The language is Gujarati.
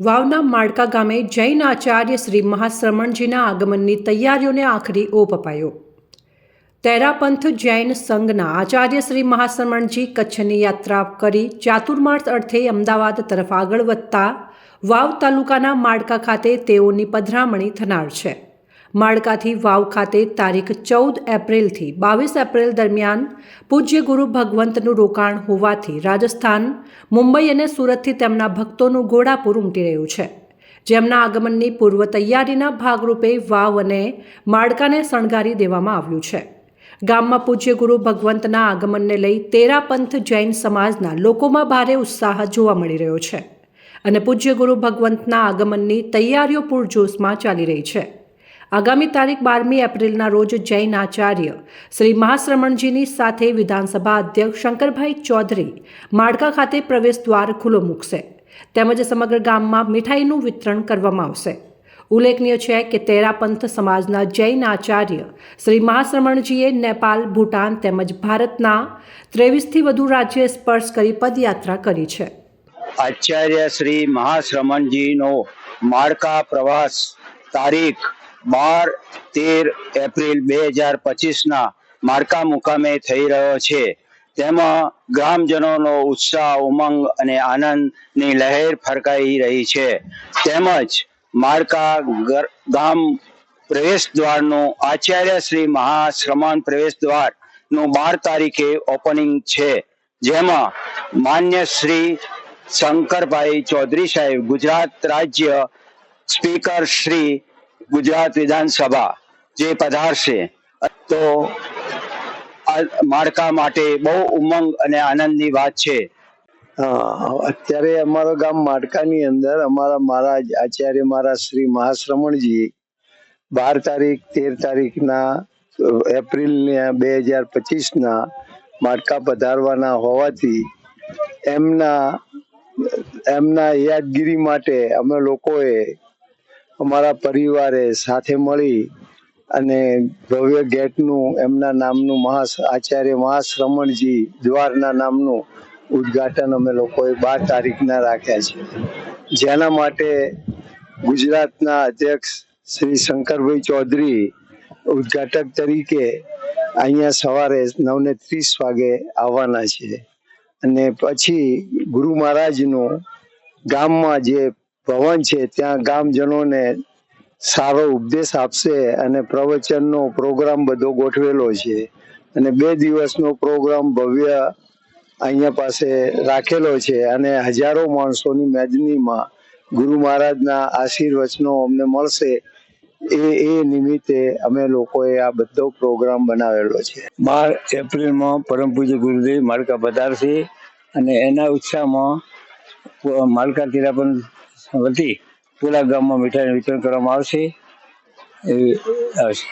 વાવના માળકા ગામે જૈન આચાર્ય શ્રી મહાશ્રમણજીના આગમનની તૈયારીઓને આખરી ઓપ અપાયો. તેરાપંથ જૈન સંઘના આચાર્ય શ્રી મહાશ્રમણજી કચ્છની યાત્રા કરી ચાતુર્માસ અર્થે અમદાવાદ તરફ આગળ વધતા વાવ તાલુકાના માળકા ખાતે તેઓની પધરામણી થનાર છે. માળકાથી વાવ ખાતે તારીખ ચૌદ એપ્રિલથી બાવીસ એપ્રિલ દરમિયાન પૂજ્ય ગુરુ ભગવંતનું રોકાણ હોવાથી રાજસ્થાન, મુંબઈ અને સુરતથી તેમના ભક્તોનું ઘોડાપુર ઉમટી રહ્યું છે. જેમના આગમનની પૂર્વ તૈયારીના ભાગરૂપે વાવ અને માળકાને શણગારી દેવામાં આવ્યું છે. ગામમાં પૂજ્ય ગુરુ ભગવંતના આગમનને લઈ તેરાપંથ જૈન સમાજના લોકોમાં ભારે ઉત્સાહ જોવા મળી રહ્યો છે અને પૂજ્ય ગુરુ ભગવંતના આગમનની તૈયારીઓ પૂરજોશમાં ચાલી રહી છે. આગામી તારીખ બારમી એપ્રિલના રોજ જૈન આચાર્ય શ્રી મહાશ્રમણજીની સાથે વિધાનસભા અધ્યક્ષ શંકરભાઈ ચૌધરી માળકા ખાતે પ્રવેશ દ્વાર ખુલ્લો મૂકશે. તેમજ સમગ્ર ગામમાં મીઠાઈનું વિતરણ કરવામાં આવશે. ઉલ્લેખનીય છે કે તેરાપંથ સમાજના જૈન આચાર્ય શ્રી મહાશ્રમણજીએ નેપાલ, ભૂટાન તેમજ ભારતના ત્રેવીસથી વધુ રાજ્ય સ્પર્શ કરી પદયાત્રા કરી છે. આચાર્ય શ્રી મહાશ્રમણજીનો માળકા પ્રવાસ તારીખ બાર, તેર એપ્રિલ બે હજાર પચીસના માર્કા મુકામે થઈ રહ્યો છે. તેમાં ગ્રામજનોનો ઉત્સાહ, ઉમંગ અને આનંદની લહેર ફરકાઈ રહી છે. તેમજ મારકા ગામ પ્રવેશ દ્વારનું આચાર્ય શ્રી મહાશ્રમણ પ્રવેશ દ્વારનું બાર તારીખે ઓપનિંગ છે. જેમાં માન્ય શ્રી શંકરભાઈ ચૌધરી સાહેબ, ગુજરાત રાજ્ય સ્પીકર શ્રી ગુજરાત વિધાનસભા જે પધારશે, તો આ માળકા માટે બહુ ઉમંગ અને આનંદની વાત છે. અત્યારે અમારો ગામ માડકાની અંદર અમારા મહારાજ આચાર્ય મહારાજ શ્રી મહાશ્રમણજી બાર તારીખ, તેર તારીખના એપ્રિલ બે હજાર પચીસના માડકા પધારવાના હોવાથી એમના એમના યાદગીરી માટે અમે લોકોએ અમારા પરિવારે સાથે મળી અને ભવ્ય ગેટનું, એમના નામનું મહા આચાર્ય મહાશ્રમણજી દ્વારના નામનું ઉદ્ઘાટન અમે લોકોએ બાર તારીખના રાખ્યા છે. જેના માટે ગુજરાતના અધ્યક્ષ શ્રી શંકરભાઈ ચૌધરી ઉદ્ઘાટક તરીકે અહીંયા સવારે નવને ત્રીસ વાગે આવવાના છે. અને પછી ગુરુ મહારાજનું ગામમાં જે ભવન છે, ત્યાં ગામજનોને સારો ઉપદેશ આપશે અને પ્રવચનનો પ્રોગ્રામ બધો ગોઠવેલો છે. અને બે દિવસનો પ્રોગ્રામ ભવ્ય અહીંયા પાસે રાખેલો છે અને હજારો માણસોની મેદનીમાં ગુરુ મહારાજના આશીર્વચનો અમને મળશે. એ એ નિમિત્તે અમે લોકોએ આ બધો પ્રોગ્રામ બનાવેલો છે. બાર એપ્રિલમાં પરમ પૂજ્ય ગુરુદેવ માળકા પધારશે અને એના ઉત્સાહમાં માળકા તિરાપન વતી પૂરા ગામમાં મીઠાઈનું વિતરણ કરવામાં આવશે. એવી આવશે